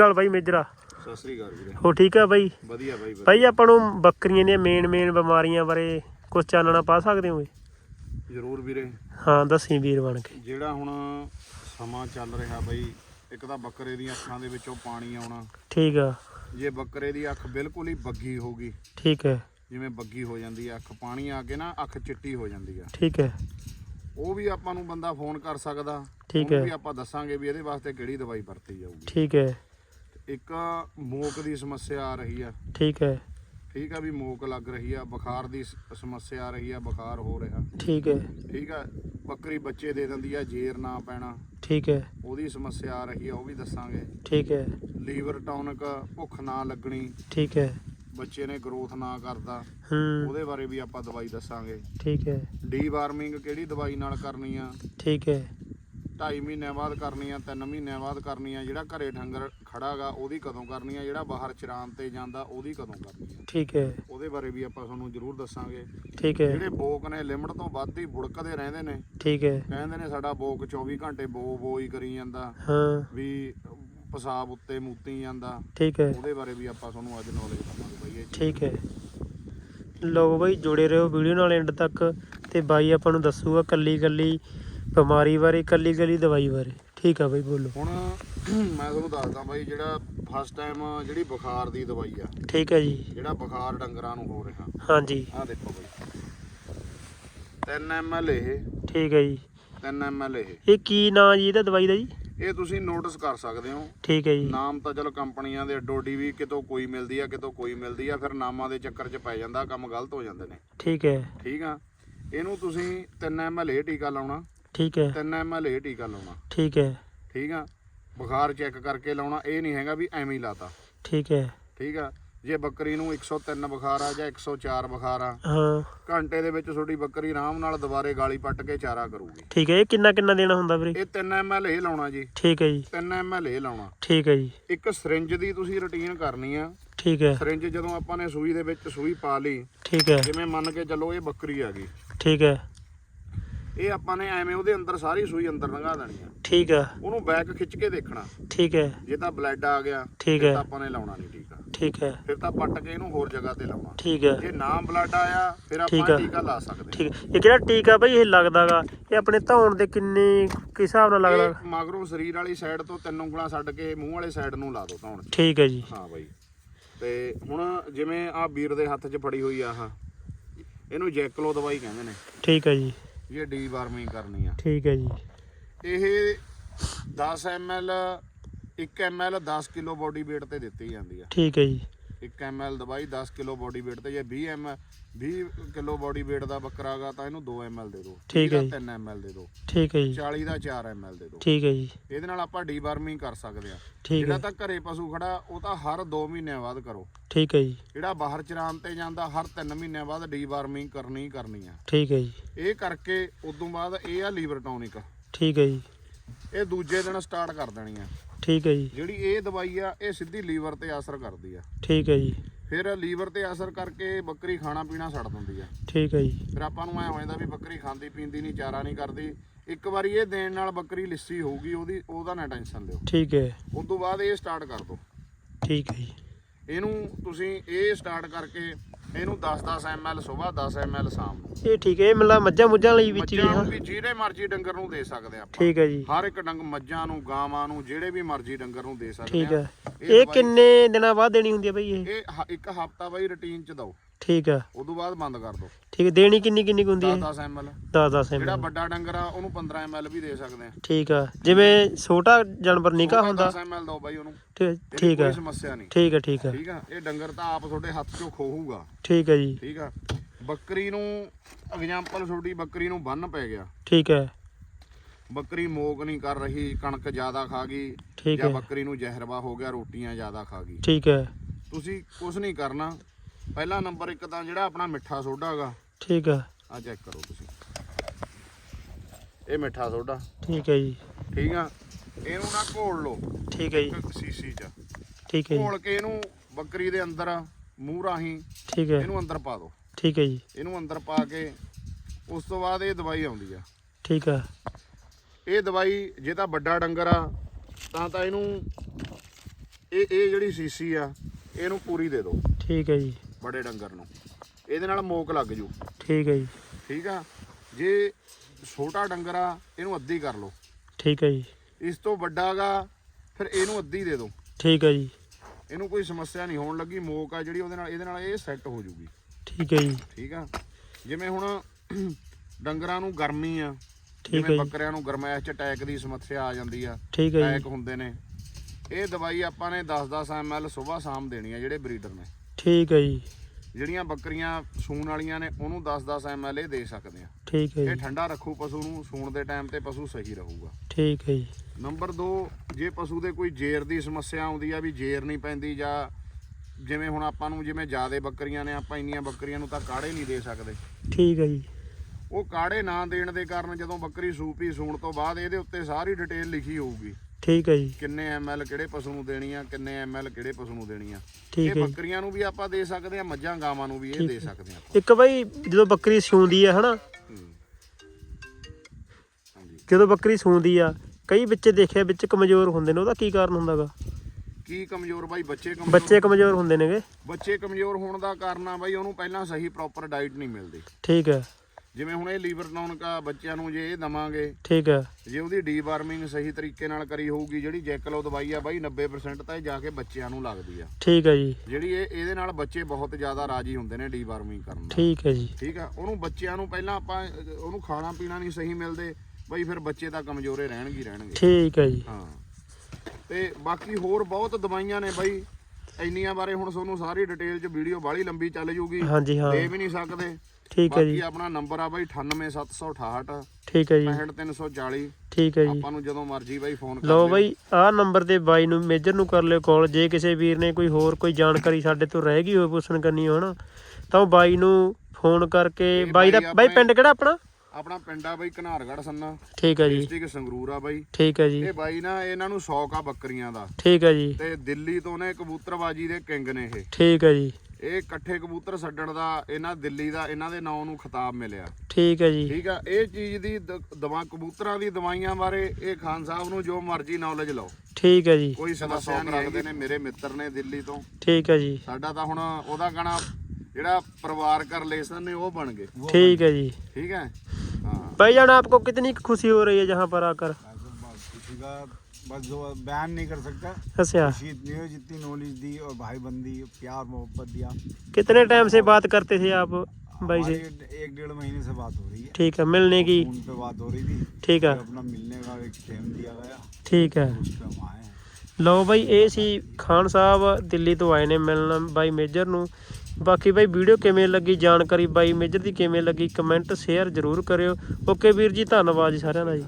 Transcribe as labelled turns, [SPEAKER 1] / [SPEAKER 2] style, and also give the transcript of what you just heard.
[SPEAKER 1] ਚੱਲ ਬਾਈ ਮੇਜਰਾ।
[SPEAKER 2] ਸਤਿ ਸ੍ਰੀ ਅਕਾਲ ਵੀਰੇ।
[SPEAKER 1] ਹੋ ਠੀਕ ਆ ਬਾਈ?
[SPEAKER 2] ਵਧੀਆ ਬਾਈ।
[SPEAKER 1] ਬਾਈ ਆਪਾਂ ਨੂੰ ਬੱਕਰੀਆਂ ਦੀਆਂ ਮੇਨ ਮੇਨ ਬਿਮਾਰੀਆਂ ਬਾਰੇ ਕੁਝ ਚਾਨਣਾ ਪਾ ਸਕਦੇ ਹੋਗੇ
[SPEAKER 2] ਜ਼ਰੂਰ ਵੀਰੇ।
[SPEAKER 1] ਹਾਂ ਦੱਸੀ ਵੀਰ ਬਣ ਕੇ।
[SPEAKER 2] ਜਿਹੜਾ ਹੁਣ ਸਮਾਂ ਚੱਲ ਰਿਹਾ ਬਾਈ ਇੱਕ ਤਾਂ ਬੱਕਰੇ ਦੀਆਂ ਅੱਖਾਂ ਦੇ ਵਿੱਚੋਂ ਪਾਣੀ ਆਉਣਾ।
[SPEAKER 1] ਠੀਕ ਆ।
[SPEAKER 2] ਜੇ ਬੱਕਰੇ ਦੀ ਅੱਖ ਬਿਲਕੁਲ ਹੀ ਬੱਗੀ ਹੋ ਗਈ
[SPEAKER 1] ਠੀਕ ਹੈ।
[SPEAKER 2] ਜਿਵੇਂ ਬੱਗੀ ਹੋ ਜਾਂਦੀ ਆ ਅੱਖ ਪਾਣੀ ਆ ਕੇ ਨਾ ਅੱਖ ਚਿੱਟੀ ਹੋ ਜਾਂਦੀ ਆ।
[SPEAKER 1] ਠੀਕ ਹੈ।
[SPEAKER 2] ਉਹ ਵੀ ਆਪਾਂ ਨੂੰ ਬੰਦਾ ਫੋਨ ਕਰ ਸਕਦਾ।
[SPEAKER 1] ਠੀਕ ਹੈ।
[SPEAKER 2] ਵੀ ਆਪਾਂ ਦੱਸਾਂਗੇ ਵੀ ਇਹਦੇ ਵਾਸਤੇ ਕਿਹੜੀ ਦਵਾਈ ਵਰਤੀ ਜਾਊਗੀ।
[SPEAKER 1] ਠੀਕ ਹੈ।
[SPEAKER 2] ਇੱਕ ਮੋਕ ਦੀ ਸਮੱਸਿਆ ਆ ਰਹੀ ਆ।
[SPEAKER 1] ਠੀਕ ਹੈ।
[SPEAKER 2] ਠੀਕ ਆ ਵੀ ਮੋਕ ਲੱਗ ਰਹੀ ਆ ਬੁਖਾਰ ਦੀ ਸ- ਸਮੱਸਿਆ ਆ ਰਹੀ ਆ ਬੁਖਾਰ ਹੋ ਰਿਹਾ।
[SPEAKER 1] ਠੀਕ ਹੈ।
[SPEAKER 2] ਠੀਕ ਆ ਬੱਕਰੀ ਬੱਚੇ ਦੇ ਦਿੰਦੀ ਆ ਜੇਰ ਨਾ ਪੈਣਾ।
[SPEAKER 1] ਠੀਕ ਹੈ।
[SPEAKER 2] ਉਹਦੀ ਸਮੱਸਿਆ ਆ ਰਹੀ ਆ ਉਹ ਵੀ ਦੱਸਾਂਗੇ।
[SPEAKER 1] ਠੀਕ ਹੈ।
[SPEAKER 2] ਲੀਵਰ ਟੌਨਿਕ ਭੁੱਖ ਨਾ ਲੱਗਣੀ।
[SPEAKER 1] ਠੀਕ ਹੈ।
[SPEAKER 2] ਬੱਚੇ ਨੇ ਗਰੋਥ ਨਾ ਕਰਦਾ।
[SPEAKER 1] ਹੂੰ।
[SPEAKER 2] ਉਹਦੇ ਬਾਰੇ ਵੀ ਆਪਾਂ ਦਵਾਈ ਦੱਸਾਂਗੇ।
[SPEAKER 1] ਠੀਕ ਹੈ।
[SPEAKER 2] ਡੀ ਵਾਰਮਿੰਗ ਕਿਹੜੀ ਦਵਾਈ ਨਾਲ ਕਰਨੀ ਆ?
[SPEAKER 1] ਠੀਕ ਹੈ।
[SPEAKER 2] 2.5 ਮਹੀਨਿਆਂ ਬਾਅਦ ਕਰਨੀ ਆ 3 ਮਹੀਨਿਆਂ ਬਾਅਦ ਕਰਨੀ ਆ ਜਿਹੜਾ ਘਰੇ ਡੰਗਰ ਖੜਾਗਾ ਉਹਦੀ ਕਦੋਂ ਕਰਨੀ ਆ ਜਿਹੜਾ ਬਾਹਰ ਚਰਾਨ ਤੇ ਜਾਂਦਾ ਉਹਦੀ ਕਦੋਂ ਕਰਨੀ ਆ।
[SPEAKER 1] ਠੀਕ ਹੈ।
[SPEAKER 2] ਉਹਦੇ ਬਾਰੇ ਵੀ ਆਪਾਂ ਤੁਹਾਨੂੰ ਜ਼ਰੂਰ ਦੱਸਾਂਗੇ।
[SPEAKER 1] ਠੀਕ ਹੈ।
[SPEAKER 2] ਜਿਹੜੇ ਬੋਕ ਨੇ ਲਿਮਟ ਤੋਂ ਵੱਧ ਹੀ ਬੁੜਕਦੇ ਰਹਿੰਦੇ ਨੇ।
[SPEAKER 1] ਠੀਕ ਹੈ।
[SPEAKER 2] ਕਹਿੰਦੇ ਨੇ ਸਾਡਾ ਬੋਕ 24 ਘੰਟੇ ਬੋ ਬੋ ਹੀ ਕਰੀ ਜਾਂਦਾ।
[SPEAKER 1] ਹਾਂ। ਵੀ
[SPEAKER 2] ਪਿਸ਼ਾਬ ਉੱਤੇ ਮੂਤੀ ਜਾਂਦਾ।
[SPEAKER 1] ਠੀਕ ਹੈ।
[SPEAKER 2] ਉਹਦੇ ਬਾਰੇ ਵੀ ਆਪਾਂ ਤੁਹਾਨੂੰ ਅੱਜ ਨੌਲੇਜ ਦਵਾਂਗੇ ਬਾਈ ਇਹ।
[SPEAKER 1] ਠੀਕ ਹੈ। ਲੋ ਬਾਈ ਜੁੜੇ ਰਹੋ ਵੀਡੀਓ ਨਾਲ ਐਂਡ ਤੱਕ ਤੇ ਬਾਈ ਆਪਾਂ ਨੂੰ ਦੱਸੂਗਾ ਕੱਲੀ ਕੱਲੀ ਬਿਮਾਰੀ ਬਾਰੇ ਕੱਲੀ ਕੱਲੀ ਦਵਾਈ ਬਾਰੇ। ਠੀਕ ਆ ਬਾਈ ਬੋਲੋ।
[SPEAKER 2] ਹੁਣ ਮੈਂ ਤੁਹਾਨੂੰ ਦੱਸਦਾ ਬਾਈ ਜਿਹੜਾ ਫਸਟ ਟਾਈਮ ਜਿਹੜੀ ਬੁਖਾਰ ਦੀ ਦਵਾਈ ਆ
[SPEAKER 1] ਠੀਕ ਹੈ ਜੀ।
[SPEAKER 2] ਜਿਹੜਾ ਬੁਖਾਰ ਡੰਗਰਾਂ ਨੂੰ ਹੋ ਰਿਹਾ।
[SPEAKER 1] ਹਾਂਜੀ।
[SPEAKER 2] ਆਹ ਦੇਖੋ ਬਾਈ। 3 ml ਇਹ।
[SPEAKER 1] ਠੀਕ ਹੈ ਜੀ।
[SPEAKER 2] 3 ml ਇਹ।
[SPEAKER 1] ਇਹ ਕੀ ਨਾਂ ਜੀ ਇਹਦਾ ਦਵਾਈ ਦਾ ਜੀ?
[SPEAKER 2] ਇਹ ਤੁਸੀਂ ਨੋਟਿਸ ਕਰ ਸਕਦੇ ਹੋ।
[SPEAKER 1] ਠੀਕ ਹੈ ਜੀ।
[SPEAKER 2] ਨਾਮ ਤਾਂ ਚਲੋ ਕੰਪਨੀਆਂ ਦੇ ਅੱਡੋ-ਅੱਡੀ ਵੀ ਕਿਤੋਂ ਕੋਈ ਮਿਲਦੀ ਆ ਕਿਤੋਂ ਕੋਈ ਮਿਲਦੀ ਆ ਫਿਰ ਨਾਮਾਂ ਦੇ ਚੱਕਰ 'ਚ ਪੈ ਜਾਂਦਾ ਕੰਮ ਗਲਤ ਹੋ ਜਾਂਦੇ ਨੇ।
[SPEAKER 1] ਠੀਕ ਹੈ।
[SPEAKER 2] ਠੀਕ ਆ। ਇਹਨੂੰ ਤੁਸੀਂ 3 ml ਇਹ ਟੀਕਾ ਲਾਉਣਾ।
[SPEAKER 1] ਠੀਕ ਹੈ।
[SPEAKER 2] 3 ml ਇਹ ਟੀਕਾ ਲਾਉਣਾ।
[SPEAKER 1] ਠੀਕ ਹੈ।
[SPEAKER 2] ਠੀਕ ਆ? ਬੁਖਾਰ ਚੈੱਕ ਕਰਕੇ ਲਾਉਣਾ ਇਹ ਨਹੀਂ ਹੈਗਾ ਵੀ ਐਵੇਂ ਹੀ ਲਾਤਾ।
[SPEAKER 1] ਠੀਕ ਹੈ।
[SPEAKER 2] ਠੀਕ ਆ? ਜੇ ਬੱਕਰੀ ਨੂੰ 103 ਬੁਖਾਰ ਆ ਜਾਂ 104 ਬੁਖਾਰ ਆ
[SPEAKER 1] ਹਾਂ।
[SPEAKER 2] ਘੰਟੇ ਦੇ ਵਿੱਚ ਤੁਹਾਡੀ ਬੱਕਰੀ ਆਰਾਮ ਨਾਲ ਦੁਬਾਰੇ ਗਾਲੀ ਪੱਟ ਕੇ ਚਾਰਾ ਕਰੂਗੀ।
[SPEAKER 1] ਠੀਕ ਹੈ ਇਹ ਕਿੰਨਾ ਕਿੰਨਾ ਦੇਣਾ ਹੁੰਦਾ ਵੀਰੇ?
[SPEAKER 2] ਇਹ 3 ml ਇਹ ਲਾਉਣਾ ਜੀ।
[SPEAKER 1] ਠੀਕ ਹੈ ਜੀ।
[SPEAKER 2] 3 ml ਇਹ ਲਾਉਣਾ।
[SPEAKER 1] ਠੀਕ ਹੈ ਜੀ।
[SPEAKER 2] ਇੱਕ ਸਰਿੰਜ ਦੀ ਤੁਸੀਂ ਰੁਟੀਨ ਕਰਨੀ ਆ।
[SPEAKER 1] ਠੀਕ ਹੈ।
[SPEAKER 2] ਸਰਿੰਜ ਜਦੋਂ ਆਪਾਂ ਨੇ ਸੂਈ ਦੇ ਵਿੱਚ ਸੂਈ ਪਾ ਲਈ
[SPEAKER 1] ਠੀਕ ਹੈ।
[SPEAKER 2] ਜਿਵੇਂ ਮੰਨ ਕੇ ਚੱਲੋ ਇਹ ਬੱਕਰੀ ਆ ਗਈ।
[SPEAKER 1] ਠੀਕ ਹੈ।
[SPEAKER 2] ਇਹ ਆਪਾਂ ਨੇ ਐਵੇਂ ਉਹਦੇ ਅੰਦਰ ਸਾਰੀ ਸੂਈ ਅੰਦਰ ਲੰਘਾ ਦੇਣੀ ਆ।
[SPEAKER 1] ਠੀਕ ਹੈ
[SPEAKER 2] ਉਹਨੂੰ ਬੈਕ ਖਿੱਚ ਕੇ ਦੇਖਣਾ।
[SPEAKER 1] ਠੀਕ ਹੈ
[SPEAKER 2] ਜੇ ਤਾਂ ਬਲੱਡ ਆ ਗਿਆ
[SPEAKER 1] ਠੀਕ ਹੈ
[SPEAKER 2] ਤਾਂ ਆਪਾਂ ਨੇ ਲਾਉਣਾ ਨਹੀਂ ਟੀਕਾ।
[SPEAKER 1] ਠੀਕ ਹੈ
[SPEAKER 2] ਫਿਰ ਤਾਂ ਪੱਟ ਕੇ ਇਹਨੂੰ ਹੋਰ ਜਗ੍ਹਾ ਤੇ ਲਾਉਣਾ।
[SPEAKER 1] ਠੀਕ ਹੈ
[SPEAKER 2] ਜੇ ਨਾ ਬਲੱਡ ਆਇਆ ਫਿਰ ਆਪਾਂ
[SPEAKER 1] ਆ।
[SPEAKER 2] ਟੀਕਾ ਲਾ ਸਕਦੇ
[SPEAKER 1] ਠੀਕ ਇਹ ਜਿਹੜਾ ਟੀਕਾ ਬਈ ਇਹ ਲੱਗਦਾਗਾ? ਇਹ ਆਪਣੇ ਧੌਣ ਦੇ ਕਿੰਨੇ ਕਿਸ ਹਿਸਾਬ ਨਾਲ ਲੱਗਦਾ?
[SPEAKER 2] ਮਗਰੋਂ ਸਰੀਰ ਵਾਲੀ ਸਾਈਡ ਤੋਂ ਤਿੰਨ ਉਂਗਲਾਂ ਛੱਡ ਕੇ ਮੂੰਹ ਵਾਲੇ ਸਾਈਡ ਨੂੰ ਲਾ ਦੋ ਧੌਣ।
[SPEAKER 1] ਠੀਕ ਹੈ ਜੀ।
[SPEAKER 2] ਹਾਂ ਬਾਈ। ਤੇ ਹੁਣ ਜਿਵੇਂ ਆ ਵੀਰ ਦੇ ਹੱਥ 'ਚ ਫੜੀ ਹੋਈ ਆ ਆਹ ਇਹਨੂੰ ਜੈਕਲੋ ਦਵਾਈ ਕਹਿੰਦੇ ਨੇ।
[SPEAKER 1] ਠੀਕ ਹੈ ਜੀ।
[SPEAKER 2] ਇਹ ਡੀ ਵਾਰਮਿੰਗ ਕਰਨੀ ਆ।
[SPEAKER 1] ਠੀਕ ਹੈ ਜੀ।
[SPEAKER 2] ਇਹ 10 ml 1 ml 10 kilo body weight ਤੇ ਦਿੱਤੀ ਜਾਂਦੀ ਆ।
[SPEAKER 1] ਠੀਕ ਹੈ ਜੀ।
[SPEAKER 2] 1 ml ਦਵਾਈ 10 ਕਿਲੋ ਬੋਡੀ weight ਤੇ ਜੇ 20 ml 20 ਕਿਲੋ ਬੋਡੀ weight ਦਾ ਬੱਕਰਾ ਗਾ ਤਾਂ ਇਹਨੂੰ 2 ml ਦੇ ਦਿਓ।
[SPEAKER 1] ਠੀਕ ਹੈ ਜੀ।
[SPEAKER 2] 3 ml ਦੇ ਦਿਓ।
[SPEAKER 1] ਠੀਕ ਹੈ ਜੀ।
[SPEAKER 2] 40 ਦਾ 4 ml ਦੇ ਦਿਓ।
[SPEAKER 1] ਠੀਕ ਹੈ ਜੀ।
[SPEAKER 2] ਇਹਦੇ ਨਾਲ ਆਪਾਂ ਡੀਵਾਰਮਿੰਗ ਕਰ ਸਕਦੇ ਆ ਜਿਹੜਾ ਤਾਂ ਘਰੇ ਪਸ਼ੂ ਖੜਾ ਉਹ ਤਾਂ ਹਰ 2 ਮਹੀਨਿਆਂ ਬਾਅਦ ਕਰੋ।
[SPEAKER 1] ਠੀਕ ਹੈ ਜੀ।
[SPEAKER 2] ਜਿਹੜਾ ਬਾਹਰ ਚਰਾਨ ਤੇ ਜਾਂਦਾ ਹਰ 3 ਮਹੀਨਿਆਂ ਬਾਅਦ ਡੀਵਾਰਮਿੰਗ ਕਰਨੀ ਕਰਨੀ ਆ।
[SPEAKER 1] ਠੀਕ ਹੈ ਜੀ।
[SPEAKER 2] ਇਹ ਕਰਕੇ ਉਦੋਂ ਬਾਅਦ ਇਹ ਆ ਲੀਵਰ ਟੌਨਿਕ।
[SPEAKER 1] ਠੀਕ ਹੈ ਜੀ।
[SPEAKER 2] ਇਹ ਦੂਜੇ ਦਿਨ ਸਟਾਰਟ ਕਰ ਦੇਣੀ ਆ।
[SPEAKER 1] ਠੀਕ ਹੈ ਜੀ।
[SPEAKER 2] ਜਿਹੜੀ ਇਹ ਦਵਾਈ ਆ ਇਹ ਸਿੱਧੀ ਲੀਵਰ ਤੇ ਅਸਰ ਕਰਦੀ ਆ।
[SPEAKER 1] ਠੀਕ ਹੈ ਜੀ।
[SPEAKER 2] ਫਿਰ ਲੀਵਰ ਤੇ ਅਸਰ ਕਰਕੇ ਬੱਕਰੀ ਖਾਣਾ ਪੀਣਾ ਛੱਡ ਦਿੰਦੀ ਆ।
[SPEAKER 1] ਠੀਕ ਹੈ ਜੀ।
[SPEAKER 2] ਫਿਰ ਆਪਾਂ ਨੂੰ ਐ ਹੋ ਜਾਂਦਾ ਵੀ ਬੱਕਰੀ ਖਾਂਦੀ ਪੀਂਦੀ ਨਹੀਂ ਚਾਰਾ ਨਹੀਂ ਕਰਦੀ। ਇੱਕ ਵਾਰੀ ਇਹ ਦੇਣ ਨਾਲ ਬੱਕਰੀ ਲਿੱਸੀ ਹੋਊਗੀ ਉਹਦੀ ਉਹਦਾ ਨਾ ਟੈਨਸ਼ਨ ਲਿਓ।
[SPEAKER 1] ਠੀਕ ਹੈ।
[SPEAKER 2] ਉਸ ਤੋਂ ਬਾਅਦ ਇਹ ਸਟਾਰਟ ਕਰ ਦਿਓ।
[SPEAKER 1] ਠੀਕ ਹੈ ਜੀ।
[SPEAKER 2] ਇਹਨੂੰ ਤੁਸੀਂ ਇਹ ਸਟਾਰਟ ਕਰਕੇ ਇਹਨੂੰ 10-10 ml ਸਵੇਰ 10 ml ਸ਼ਾਮ ਨੂੰ।
[SPEAKER 1] ਇਹ ਠੀਕ ਹੈ ਇਹ ਮਿਲਾ ਮੱਝਾਂ ਮੁੱਝਾਂ ਲਈ ਵਿੱਚ ਵੀ
[SPEAKER 2] ਮੱਝਾਂ
[SPEAKER 1] ਹਾਂ।
[SPEAKER 2] ਨੂੰ ਵੀ ਜਿਹੜੇ ਮਰਜ਼ੀ ਡੰਗਰ ਨੂੰ ਦੇ ਸਕਦੇ ਆਪਾਂ।
[SPEAKER 1] ਠੀਕ ਹੈ ਜੀ।
[SPEAKER 2] ਹਰ ਇੱਕ ਡੰਗ ਮੱਝਾਂ ਨੂੰ ਗਾਵਾਂ ਨੂੰ ਜਿਹੜੇ ਵੀ ਮਰਜ਼ੀ ਡੰਗਰ ਨੂੰ ਦੇ ਸਕਦੇ
[SPEAKER 1] ਠੀਕ
[SPEAKER 2] ਆ।
[SPEAKER 1] ਹੈ।
[SPEAKER 2] ਇਹ
[SPEAKER 1] ਇਹ
[SPEAKER 2] ਦਵਾਈ-
[SPEAKER 1] ਕਿੰਨੇ ਦਿਨਾਂ ਬਾਅਦ ਦੇਣੀ ਹੁੰਦੀ ਹੈ ਬਈ ਇਹ?
[SPEAKER 2] ਇਹ ਹ- ਇੱਕ ਹਫਤਾ ਬਾਈ ਰੁਟੀਨ ਚ ਦਿਓ।
[SPEAKER 1] ਠੀਕ ਹੈ
[SPEAKER 2] ਉਦੋਂ ਬਾਅਦ ਬੰਦ ਕਰ ਦਿਓ
[SPEAKER 1] ਠੀਕ ਹੈ ਦੇਣੀ ਕਿੰਨੀ ਕਿੰਨੀ ਕੁ ਹੁੰਦੀ ਹੈ?
[SPEAKER 2] 10-10 ml
[SPEAKER 1] 10 10
[SPEAKER 2] ਜਿਹੜਾ
[SPEAKER 1] ml
[SPEAKER 2] ਵੱਡਾ ਡੰਗਰ ਆ ਉਹਨੂੰ 15 ml ਵੀ ਦੇ ਸਕਦੇ ਆ।
[SPEAKER 1] ਠੀਕ ਆ। ਜਿਵੇਂ ਛੋਟਾ ਜਾਨਵਰ ਨਿਕਾ ਹੁੰਦਾ।
[SPEAKER 2] 10 ml ਦਿਓ ਬਾਈ ਉਹਨੂੰ।
[SPEAKER 1] ਠੀਕ ਠੀਕ
[SPEAKER 2] ਕੋਈ ਸਮੱਸਿਆ ਨਹੀਂ।
[SPEAKER 1] ਠੀਕ ਹੈ ਠੀਕ ਹੈ
[SPEAKER 2] ਠੀਕ ਆ। ਇਹ ਡੰਗਰ ਤਾਂ ਆਪ ਤੁਹਾਡੇ ਹੱਥ ਚੋਂ ਖੋਹੂਗਾ।
[SPEAKER 1] ਠੀਕ ਹੈ ਜੀ।
[SPEAKER 2] ਠੀਕ ਆ। ਬੱਕਰੀ ਨੂੰ ਐਗਜ਼ਾਮਪਲ ਤੁਹਾਡੀ ਬੱਕਰੀ ਨੂੰ ਬੰਨ ਪੈ ਗਿਆ।
[SPEAKER 1] ਠੀਕ ਹੈ
[SPEAKER 2] ਬੱਕਰੀ ਮੋਗ ਨਹੀਂ ਕਰ ਰਹੀ ਕਣਕ ਜ਼ਿਆਦਾ ਖਾ ਗਈ
[SPEAKER 1] ਠੀਕ
[SPEAKER 2] ਜਾਂ
[SPEAKER 1] ਹੈ
[SPEAKER 2] ਬੱਕਰੀ ਨੂੰ ਜ਼ਹਿਰਵਾ ਹੋ ਗਿਆ ਰੋਟੀਆਂ ਜ਼ਿਆਦਾ ਖਾ ਗਈ।
[SPEAKER 1] ਠੀਕ ਹੈ
[SPEAKER 2] ਤੁਸੀਂ ਕੁਝ ਨਹੀਂ ਕਰਨਾ। ਪਹਿਲਾ ਨੰਬਰ ਇੱਕ ਤਾਂ ਜਿਹੜਾ ਆਪਣਾ ਮਿੱਠਾ ਸੋਡਾ ਹੈਗਾ।
[SPEAKER 1] ਠੀਕ ਹੈ
[SPEAKER 2] ਆ ਚੈੱਕ ਕਰੋ ਤੁਸੀਂ। ਇਹ ਮਿੱਠਾ ਸੋਡਾ।
[SPEAKER 1] ਠੀਕ ਹੈ ਜੀ।
[SPEAKER 2] ਠੀਕ ਆ? ਇਹਨੂੰ ਨਾ ਘੋਲ ਲਓ।
[SPEAKER 1] ਠੀਕ ਹੈ ਜੀ।
[SPEAKER 2] ਸੀਸੀ ਚ।
[SPEAKER 1] ਠੀਕ ਹੈ ਜੀ।
[SPEAKER 2] ਘੋਲ ਕੇ ਇਹਨੂੰ ਬੱਕਰੀ ਦੇ ਅੰਦਰ ਮੂੰਹ ਰਾਹੀਂ
[SPEAKER 1] ਠੀਕ ਹੈ
[SPEAKER 2] ਇਹਨੂੰ ਅੰਦਰ ਪਾ ਦਿਓ।
[SPEAKER 1] ਠੀਕ ਹੈ ਜੀ।
[SPEAKER 2] ਇਹਨੂੰ ਅੰਦਰ ਪਾ ਕੇ ਉਸ ਤੋਂ ਬਾਅਦ ਇਹ ਦਵਾਈ ਆਉਂਦੀ ਆ।
[SPEAKER 1] ਠੀਕ ਹੈ
[SPEAKER 2] ਇਹ ਦਵਾਈ ਜੇ ਤਾਂ ਵੱਡਾ ਡੰਗਰ ਆ ਤਾਂ ਤਾਂ ਇਹਨੂੰ ਇਹ ਇਹ ਜਿਹੜੀ ਸੀਸੀ ਆ ਇਹਨੂੰ ਪੂਰੀ ਦੇ ਦਿਓ।
[SPEAKER 1] ਠੀਕ ਹੈ ਜੀ।
[SPEAKER 2] ਬੜੇ ਡੰਗਰ ਨੂੰ। ਇਹਦੇ ਨਾਲ ਮੋਕ ਲੱਗ ਜੂ।
[SPEAKER 1] ਠੀਕ ਹੈ ਜੀ।
[SPEAKER 2] ਠੀਕ ਆ? ਜੇ ਛੋਟਾ ਡੰਗਰ ਆ ਇਹਨੂੰ ਅੱਧੀ ਕਰ ਲਓ।
[SPEAKER 1] ਠੀਕ ਹੈ ਜੀ।
[SPEAKER 2] ਇਸ ਤੋਂ ਵੱਡਾ ਗਾ ਫਿਰ ਇਹਨੂੰ ਅੱਧੀ ਦੇ ਦਿਓ
[SPEAKER 1] ਠੀਕ ਹੈ ਜੀ।
[SPEAKER 2] ਇਹਨੂੰ ਕੋਈ ਸਮੱਸਿਆ ਨਹੀਂ ਹੋਣ ਲੱਗੀ ਮੋਕ ਆ ਜਿਹੜੀ ਉਹਦੇ ਨਾਲ ਇਹਦੇ ਨਾਲ ਇਹ ਸੈੱਟ ਹੋ ਜੂਗੀ।
[SPEAKER 1] ਠੀਕ ਹੈ ਜੀ।
[SPEAKER 2] ਠੀਕ ਆ? ਜਿਵੇਂ ਹੁਣ ਡੰਗਰਾਂ ਨੂੰ ਗਰਮੀ ਆ ਜਿਵੇਂ ਬੱਕਰਿਆਂ ਨੂੰ ਗਰਮੈਸ਼ ਚ ਅਟੈਕ ਦੀ ਸਮੱਸਿਆ ਆ ਜਾਂਦੀ ਆ
[SPEAKER 1] ਠੀਕ ਹੈ
[SPEAKER 2] ਅਟੈਕ ਹੁੰਦੇ ਨੇ। ਇਹ ਦਵਾਈ ਆਪਾਂ ਨੇ 10-10 ml ਸਵੇਰ ਸ਼ਾਮ ਦੇਣੀ ਆ ਜਿਹੜੇ ਬਰੀਡਰ ਨੇ।
[SPEAKER 1] ਠੀਕ ਹੈ ਜੀ।
[SPEAKER 2] ਜਿਹੜੀਆਂ ਬੱਕਰੀਆਂ ਸੂਣ ਵਾਲੀਆਂ ਨੇ ਉਹਨੂੰ 10-10 ml ਇਹ ਦੇ ਸਕਦੇ ਆ।
[SPEAKER 1] ਠੀਕ ਹੈ
[SPEAKER 2] ਇਹ
[SPEAKER 1] ਜੀ।
[SPEAKER 2] ਠੰਡਾ ਰੱਖੂ ਪਸ਼ੂ ਨੂੰ ਸੂਣ ਦੇ ਟਾਈਮ ਤੇ ਪਸ਼ੂ ਸਹੀ ਰਹੂਗਾ।
[SPEAKER 1] ਠੀਕ ਹੈ ਜੀ।
[SPEAKER 2] ਨੰਬਰ 2 ਜੇ ਪਸ਼ੂ ਦੇ ਕੋਈ ਜੇਰ ਦੀ ਸਮੱਸਿਆ ਆਉਂਦੀ ਆ ਵੀ ਜੇਰ ਨਹੀਂ ਪੈਂਦੀ ਜਾਂ ਜਿਵੇਂ ਹੁਣ ਆਪਾਂ ਨੂੰ ਜਿਵੇਂ ਜ਼ਿਆਦੇ ਬੱਕਰੀਆਂ ਨੇ ਆਪਾਂ ਇੰਨੀਆਂ ਬੱਕਰੀਆਂ ਨੂੰ ਤਾਂ ਕਾੜੇ ਨਹੀਂ ਦੇ ਸਕਦੇ।
[SPEAKER 1] ਠੀਕ ਹੈ ਜੀ।
[SPEAKER 2] ਉਹ ਕਾੜੇ ਨਾ ਦੇਣ ਦੇ ਕਾਰਨ ਜਦੋਂ ਬੱਕਰੀ ਸੂਪੀ ਸੂਣ ਤੋਂ ਬਾਅਦ ਇਹਦੇ ਉੱਤੇ ਸਾਰੀ ਡਿਟੇਲ ਲਿਖੀ ਹੋਊਗੀ।
[SPEAKER 1] ਠੀਕ ਹੈ ਜੀ।
[SPEAKER 2] ਕਿੰਨੇ ਐਮਐਲ ਕਿਹੜੇ ਪਸ਼ੂ ਨੂੰ ਦੇਣੀ ਆ ਕਿੰਨੇ ਐਮਐਲ ਕਿਹੜੇ ਪਸ਼ੂ ਨੂੰ ਦੇਣੀ ਆ।
[SPEAKER 1] ਠੀਕ
[SPEAKER 2] ਇਹ
[SPEAKER 1] ਹੈ ਜੀ।
[SPEAKER 2] ਬੱਕਰੀਆਂ ਨੂੰ ਵੀ ਆਪਾਂ ਦੇ ਸਕਦੇ ਆ ਮੱਝਾਂ ਗਾਵਾਂ ਨੂੰ ਵੀ ਇਹ ਦੇ। ਸਕਦੇ ਆ
[SPEAKER 1] ਇੱਕ ਬਾਈ ਜਦੋਂ ਬੱਕਰੀ ਸੂੰਦੀ ਆ ਹਨਾ?
[SPEAKER 2] ਹੂੰ। ਹਾਂਜੀ।
[SPEAKER 1] ਜਦੋਂ ਬੱਕਰੀ ਸੂੰਦੀ ਆ ਕਈ ਬੱਚੇ ਦੇਖਿਆ ਵਿੱਚ ਕਮਜ਼ੋਰ ਹੁੰਦੇ ਨੇ ਉਹਦਾ ਕੀ ਕਾਰਨ ਹੁੰਦਾਗਾ?
[SPEAKER 2] ਕੀ ਕਮਜ਼ੋਰ ਬਾਈ? ਬੱਚੇ ਕਮਜ਼ੋਰ
[SPEAKER 1] ਬੱਚੇ ਕਮਜ਼ੋਰ ਹੁੰਦੇ ਨੇਗੇ।
[SPEAKER 2] ਬੱਚੇ ਕਮਜ਼ੋਰ ਹੋਣ ਦਾ ਕਾਰਨ ਆ ਬਾਈ ਉਹਨੂੰ ਪਹਿਲਾਂ ਸਹੀ ਪ੍ਰੋਪਰ ਡਾਈਟ ਨਹੀਂ ਮਿਲਦੀ।
[SPEAKER 1] ਠੀਕ ਹੈ।
[SPEAKER 2] ਜਿਵੇਂ ਹੁਣ ਇਹ ਲੀਵਰ ਨੌਨਕਾ ਬੱਚਿਆਂ ਨੂੰ ਜੇ ਇਹ ਦਵਾਂਗੇ
[SPEAKER 1] ਠੀਕ ਹੈ।
[SPEAKER 2] ਜੇ ਉਹਦੀ ਡੀਵਾਰਮਿੰਗ ਸਹੀ ਤਰੀਕੇ ਨਾਲ ਕਰੀ ਹੋਊਗੀ ਜਿਹੜੀ ਜੈਕਲੋ ਦਵਾਈ ਆ ਬਾਈ 90% ਤਾਂ ਇਹ ਜਾ ਕੇ ਬੱਚਿਆਂ ਨੂੰ ਲੱਗਦੀ ਆ।
[SPEAKER 1] ਠੀਕ ਹੈ ਜੀ।
[SPEAKER 2] ਜਿਹੜੀ ਇਹ ਇਹਦੇ ਨਾਲ ਬੱਚੇ ਬਹੁਤ ਜ਼ਿਆਦਾ ਰਾਜੀ ਹੁੰਦੇ ਨੇ ਡੀਵਾਰਮਿੰਗ ਕਰਨ ਨਾਲ।
[SPEAKER 1] ਠੀਕ ਹੈ ਜੀ।
[SPEAKER 2] ਠੀਕ ਆ? ਉਹਨੂੰ ਬੱਚਿਆਂ ਨੂੰ ਪਹਿਲਾਂ ਆਪਾਂ ਉਹਨੂੰ ਖਾਣਾ ਪੀਣਾ ਨਹੀਂ ਸਹੀ ਮਿਲਦੇ ਬਈ ਫਿਰ ਬੱਚੇ ਤਾਂ ਕਮਜ਼ੋਰੇ ਰਹਿਣਗੇ ਹੀ ਰਹਿਣਗੇ।
[SPEAKER 1] ਠੀਕ ਹੈ ਜੀ।
[SPEAKER 2] ਹਾਂ। ਤੇ ਬਾਕੀ ਹੋਰ ਬਹੁਤ ਦਵਾਈਆਂ ਨੇ ਬਾਈ। ਇੰਨੀਆਂ ਬਾਰੇ ਹੁਣ ਤੁਹਾਨੂੰ ਸਾਰੀ ਡਿਟੇਲ 'ਚ ਵੀਡੀਓ ਬਾਹਲੀ ਲੰਬੀ ਚੱਲ ਜੂਗੀ।
[SPEAKER 1] ਹਾਂਜੀ ਹਾਂ।
[SPEAKER 2] ਦੇ ਵੀ ਨਹੀਂ ਸਕਦੇ।
[SPEAKER 1] ਠੀਕ ਹੈ
[SPEAKER 2] ਬਾਕੀ
[SPEAKER 1] ਜੀ
[SPEAKER 2] ਆਪਣਾ ਨੰਬਰ ਆ ਬਾਈ 98768
[SPEAKER 1] ਠੀਕ ਹੈ ਜੀ।
[SPEAKER 2] 65340
[SPEAKER 1] ਠੀਕ ਹੈ ਜੀ।
[SPEAKER 2] ਆਪਾਂ ਨੂੰ ਜਦੋਂ ਮਰਜ਼ੀ ਬਾਈ ਫੋਨ ਕਰ
[SPEAKER 1] ਲਓ ਬਾਈ ਆਹ ਨੰਬਰ ਤੇ ਬਾਈ ਨੂੰ ਮੇਜਰ ਨੂੰ ਕਰ ਲਿਓ ਕਾਲ ਜੇ ਕਿਸੇ ਵੀਰ ਨੇ ਕੋਈ ਹੋਰ ਕੋਈ ਜਾਣਕਾਰੀ ਸਾਡੇ ਤੋਂ ਰਹਿ ਗਈ ਹੋਵੇ ਪੁੱਛਣ ਕਰਨੀ ਹੋ ਹਨਾ ਤਾਂ ਉਹ ਬਾਈ ਨੂੰ ਫੋਨ ਕਰਕੇ ਬਾਈ ਦਾ
[SPEAKER 2] ਬਾਈ
[SPEAKER 1] ਪਿੰਡ ਕਿਹੜਾ ਆਪਣਾ?
[SPEAKER 2] ਆਪਣਾ ਪਿੰਡ ਆ ਬਾਈ ਘਨਾਰਗੜ ਸੰਨਾ।
[SPEAKER 1] ਠੀਕ ਹੈ ਜੀ।
[SPEAKER 2] ਡਿਸਟ੍ਰਿਕਟ ਸੰਗਰੂਰ ਆ ਬਾਈ।
[SPEAKER 1] ਠੀਕ ਹੈ ਜੀ।
[SPEAKER 2] ਇਹ ਬਾਈ ਨਾ ਇਹਨਾਂ ਨੂੰ ਸ਼ੌਕ ਆ ਬੱਕਰੀਆਂ ਦਾ।
[SPEAKER 1] ਠੀਕ ਹੈ ਜੀ।
[SPEAKER 2] ਤੇ ਦਿੱਲੀ ਤੋਂ ਨੇ ਕਬੂਤਰਬਾਜੀ ਦੇ ਕਿੰਗ ਨੇ ਇਹ।
[SPEAKER 1] ਠੀਕ ਹੈ ਜੀ।
[SPEAKER 2] ਇਹ ਇਕੱਠੇ ਕਬੂਤਰ ਛੱਡਣ ਦਾ ਇਹਨਾਂ ਦਿੱਲੀ ਦਾ ਇਹਨਾਂ ਦੇ ਨਾਂ ਨੂੰ ਖਿਤਾਬ ਮਿਲਿਆ
[SPEAKER 1] ਠੀਕ ਹੈ ਜੀ
[SPEAKER 2] ਠੀਕ ਆ ਇਹ ਚੀਜ਼ ਦੀ ਦ- ਦਵਾ ਕਬੂਤਰਾਂ ਦੀ ਦਵਾਈਆਂ ਬਾਰੇ ਇਹ ਖਾਨ ਸਾਹਿਬ ਨੂੰ ਜੋ ਮਰਜ਼ੀ ਨੌਲੇਜ ਲਓ
[SPEAKER 1] ਠੀਕ ਹੈ ਜੀ
[SPEAKER 2] ਕੋਈ ਸਮੱਸਿਆ ਨਹੀਂ ਰੱਖਦੇ ਨੇ ਮੇਰੇ ਮਿੱਤਰ ਨੇ ਦਿੱਲੀ ਤੋਂ
[SPEAKER 1] ਠੀਕ ਹੈ ਜੀ
[SPEAKER 2] ਸਾਡਾ ਤਾਂ ਹੁਣ ਉਹਦਾ ਗਾਣਾ ਜਿਹੜਾ ਪਰਿਵਾਰਕ ਰਿਲੇਸ਼ਨ ਨੇ ਉਹ ਬਣ ਗਏ
[SPEAKER 1] ठीक है जी
[SPEAKER 2] ਠੀਕ ਹੈ ਹਾਂ
[SPEAKER 1] भाईजान आपको कितनी खुशी हो रही है जहाँ पर आकर
[SPEAKER 3] किसी का बस जो बयान नहीं कर सकता
[SPEAKER 1] अच्छा
[SPEAKER 3] खुशी इतनी है जितनी नॉलेज दी और भाई बंदी प्यार मोहब्बत दिया
[SPEAKER 1] कितने टाइम से बात करते थे आप भाई से
[SPEAKER 3] हमारी एक डेढ़ महीने से बात हो रही है
[SPEAKER 1] ठीक है मिलने की
[SPEAKER 3] फोन पे बात हो रही थी
[SPEAKER 1] ठीक है
[SPEAKER 3] फिर अपना मिलने का एक टाइम दिया गया
[SPEAKER 1] ठीक है
[SPEAKER 3] उस पे हम आए हैं
[SPEAKER 1] ਲਓ ਬਾਈ ਇਹ ਸੀ ਖਾਨ ਸਾਹਿਬ ਦਿੱਲੀ ਤੋਂ ਆਏ ਨੇ ਮਿਲਣ ਬਾਈ ਮੇਜਰ ਨੂੰ ਬਾਕੀ ਬਾਈ ਵੀਡੀਓ ਕਿਵੇਂ ਲੱਗੀ ਜਾਣਕਾਰੀ ਬਾਈ ਮੇਜਰ ਦੀ ਕਿਵੇਂ ਲੱਗੀ ਕਮੈਂਟ ਸ਼ੇਅਰ ਜ਼ਰੂਰ ਕਰਿਓ ਓਕੇ ਵੀਰ ਜੀ ਧੰਨਵਾਦ ਜੀ ਸਾਰਿਆਂ ਦਾ ਜੀ